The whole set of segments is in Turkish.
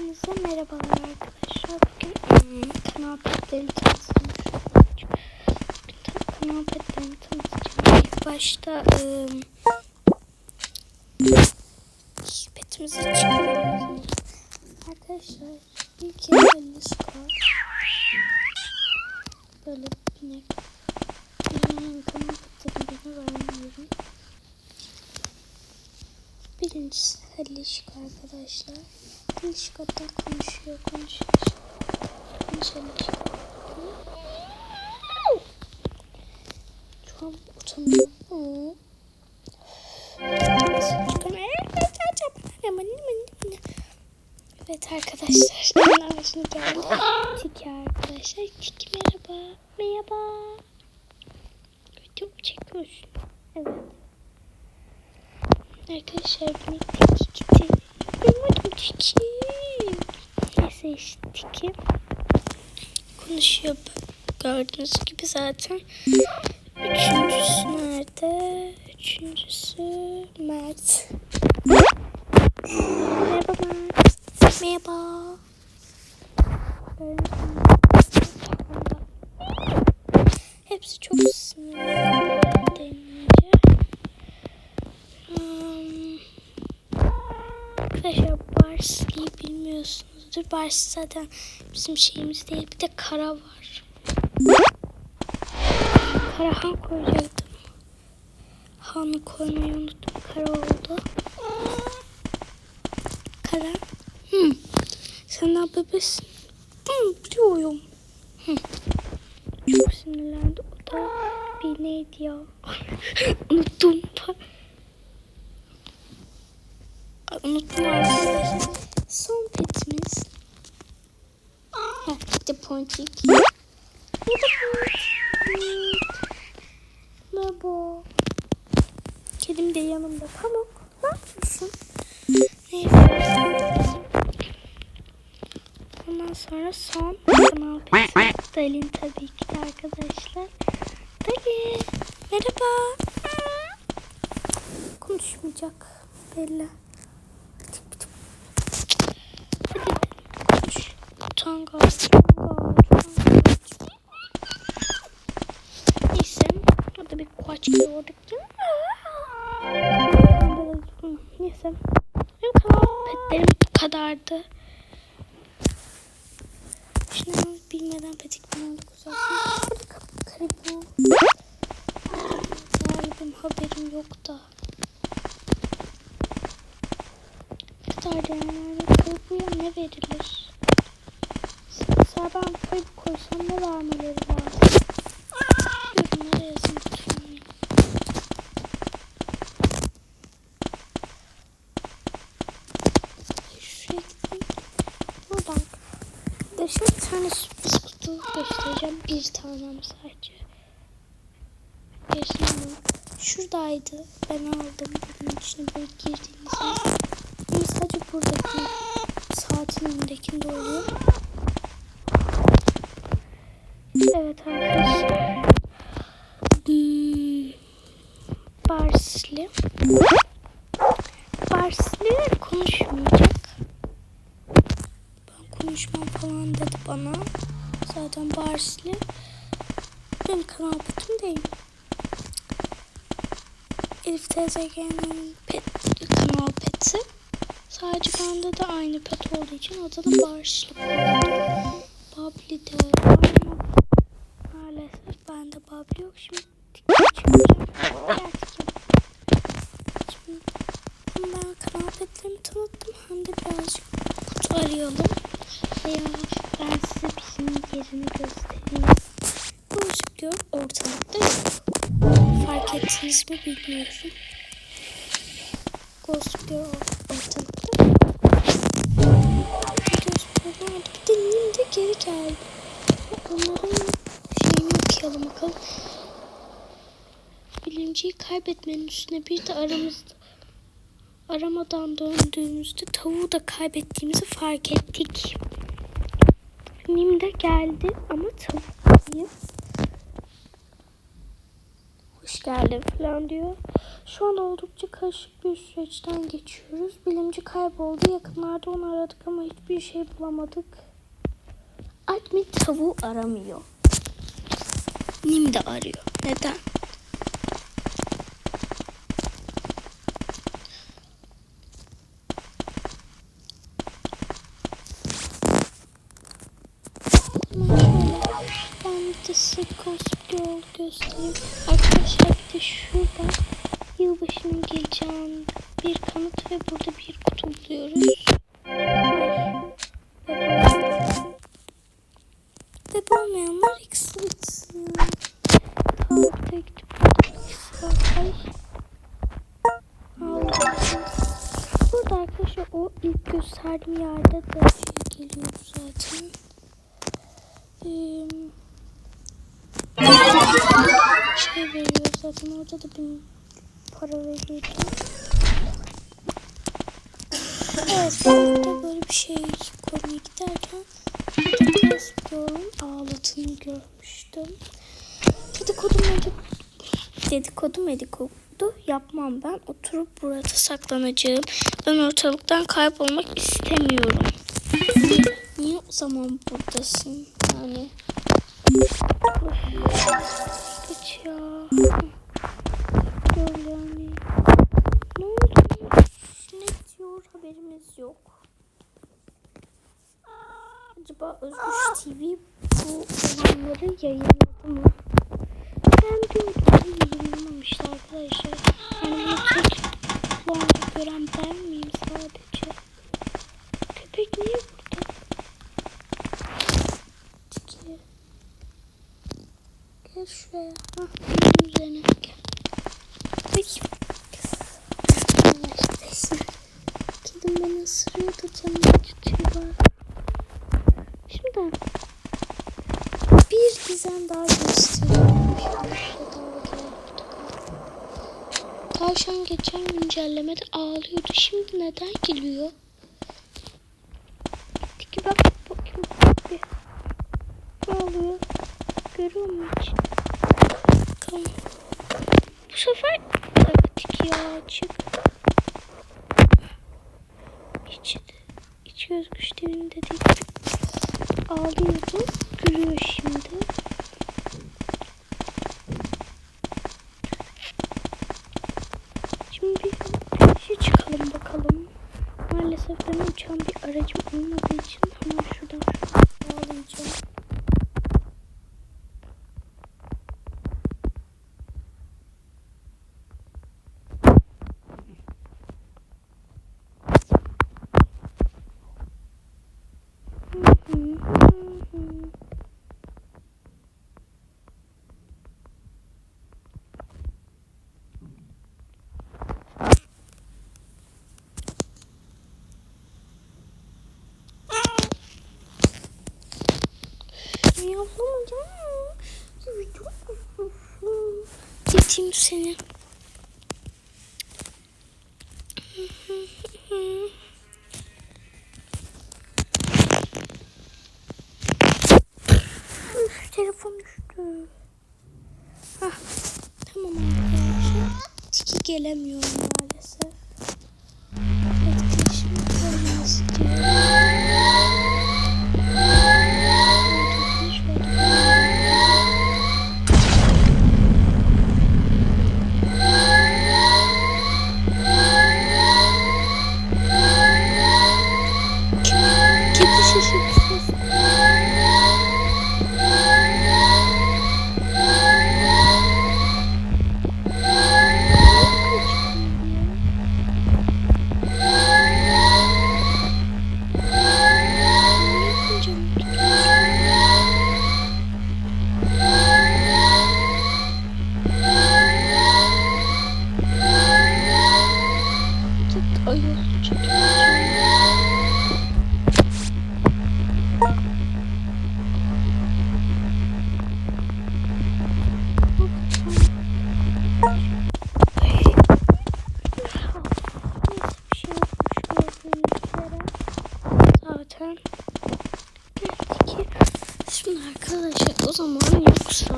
Hepinize merhabalar arkadaşlar. Bugün hmm, kanal petlerini tanıtacağım. Kanal petlerini tanıtacağım. İlk başta ım, petimizi çıkarıyoruz. Arkadaşlar ilk elimiz var. Böyle binek. Kanal petlerini vermiyorum. Birincisi Halişka arkadaşlar. Halişka'dan konuşuyor, konuşuyor. Konuşalım. Şu an utanıyorum. Evet arkadaşlar. Ben ağacını geldi. Tiki arkadaşlar. Tiki merhaba. Merhaba. Video çekiyorsun? Evet. Arkadaşlar beni tiki gitti. Benim tiki. Neyse işte tiki. Konuşuyor. Gördüğünüz gibi zaten. Üçüncüsü nerede? Üçüncüsü Mert. Bars zaten bizim şeyimiz değil. Bir de Kara var. Karahan koyacaktım. Han'ı koymayı unuttum. Kara oldu. Kara. Hmm. Sen ne bebesin? Hmm, biliyorum. Hmm. Çok sinirlendi. O da bir neydi ya? unuttum. Unuttum arkadaşlar. Son işte ponçik. Merhaba. Kedim de yanımda. Pamuk. Ne yapıyorsun? Neyse. Ondan sonra son kanal. Dalin tabii ki de arkadaşlar. Dalin. Merhaba. Konuşmayacak. Belli. Utangaç, utangaç, utangaç. Neyse, orada bir değil mi? Neyse, benim petlerim kadardı. Şimdi bilmeden petikten olduk uzaktan. Burada karibu. Galiba haberim yok da. Ne kadar yani karibuya ne verilir? Mesela ben kayıp koysam ne vermeleri lazım? Tane sürpriz göstereceğim. Bir tanem sadece. Bir tanem. Şuradaydı. Ben aldım. Bunun içine böyle girdiğinizde. Ama sadece buradaki saatin önündekinde oluyor. Evet arkadaşlar. Hmm. Barsli. Barsli konuşmayacak. Konuşmam falan dedi bana. Zaten Barsli benim kanal petim değil. Elif TZG'nin pet, kanal peti. Sadece bende de aynı pet olduğu için adını Barsli koydum. Babli de var ama maalesef bende Babli yok. Şimdi çıkacağım. Şimdi ben kanal petlerimi tanıttım hem de birazcık kutu arayalım. Veya ben size bizim yerini göstereyim. Gözüküyor ortalıkta yok. Fark ettiniz mi bilmiyorum. Gözüküyor ortalıkta yok. Gözüküyor nerede? Bir de Nil de geri geldi. Onların şeyini okuyalım bakalım. Bilimciyi kaybetmenin üstüne bir de aramızda aramadan döndüğümüzde tavuğu da kaybettiğimizi fark ettik. Nim de geldi ama tavuk değil. Hoş geldin falan diyor. Şu an oldukça karışık bir süreçten geçiyoruz. Bilimci kayboldu. Yakınlarda onu aradık ama hiçbir şey bulamadık. Admin tavuğu aramıyor. Nim de arıyor. Neden? Gösterdiğim yerde de şey geliyor zaten. Ee, şey veriyor zaten orada da bir para veriyordu. Evet burada böyle bir şey konuya giderken Kasper'ın ağladığını görmüştüm. Dedikodu medik dedikodu yapmam ben. Oturup burada saklanacağım. Ben ortalıktan kaybolmak istemiyorum. Niye o zaman buradasın? Yani. Of, Kaç ya. Böyle yani. Ne oldu? Ne diyor haberimiz yok. Acaba Özgür TV bu olanları yayınladı mı? Ben diyordum yayınlamamıştı arkadaşlar. Yani bunu tek gören ben miyim sadece? Köpek niye burada? Tiki. Gel şuraya. Hah, bunun üzerine gel. Arkadaşlar. Kedim beni ısırıyordu canım acıtıyor. Şimdi bir gizem daha gösteriyorum. Tavşan geçen güncellemede ağlıyordu. Şimdi neden gülüyor? Tiki bak bakayım. Bir. Ne oluyor? Görüyor musun hiç? Bakalım. Bu sefer Tiki ya açık. İçi, iç göz güçlerinde değil. Ağlıyordu. Gülüyor. Şimdi Yapamayacağım. Geçeyim seni. Üf, telefon düştü. Hah, tamam arkadaşlar. Tiki gelemiyor maalesef. Kurmak istiyorum. O zaman yoksa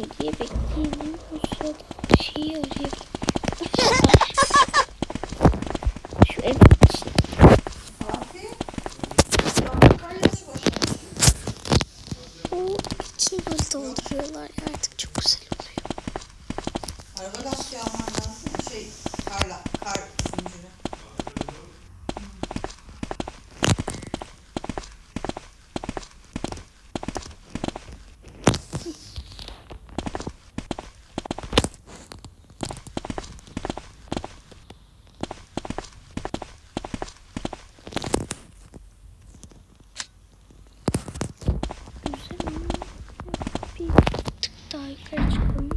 bekleyelim. Şeyi arayalım. Şu evin için. Fatih. Makarnası boşaltmış. O için böyle dolduruyorlar ya artık çok güzel oluyor. Araba lastiği alman lazım. Şey, karla, kar zinciri. Güzel ama bir tık daha yukarı çıkalım.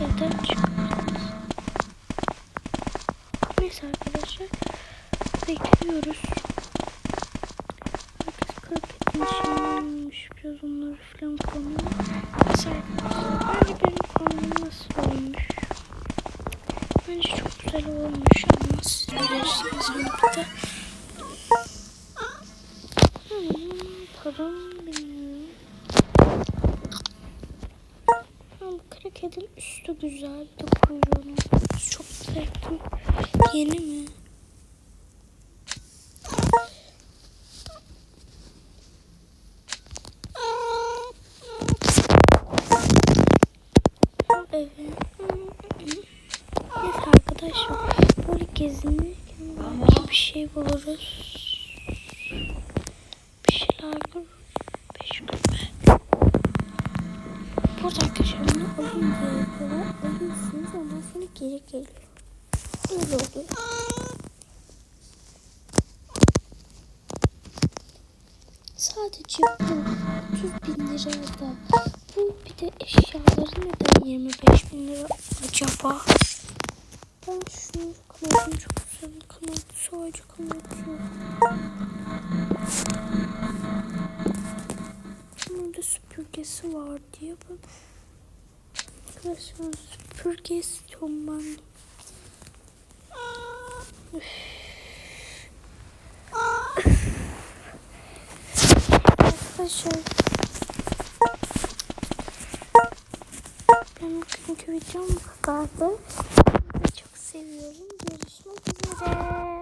Neden çıkmıyoruz? Neyse arkadaşlar. Bekliyoruz. Herkes kırık etmiş. Biraz onları falan konuyor. Neyse arkadaşlar. Bence benim kanalım nasıl olmuş? Bence çok güzel olmuş ama siz bilirsiniz burada. Hmm, param bilmiyorum. Ha, kedinin üstü güzel. De kuyruğunu. Çok sevdim. Yeni mi? Evet. Neyse arkadaşlar. Böyle gezinirken bir şey buluruz. Bir şeyler buluruz. Alayım diye yapıyorlar. Alıyorsunuz ondan sonra geri geliyor. Böyle oluyor. Sadece bu 30 bin lira da bu bir de eşyaları neden 25 bin lira acaba? Ben şunu kanadım çok güzel kanadı sadece kanadı. Bunun da süpürgesi var diye ben arkadaşlar süpürge istiyorum ben. Arkadaşlar benim bugünkü videom bu. Sizi çok seviyorum. Görüşmek üzere.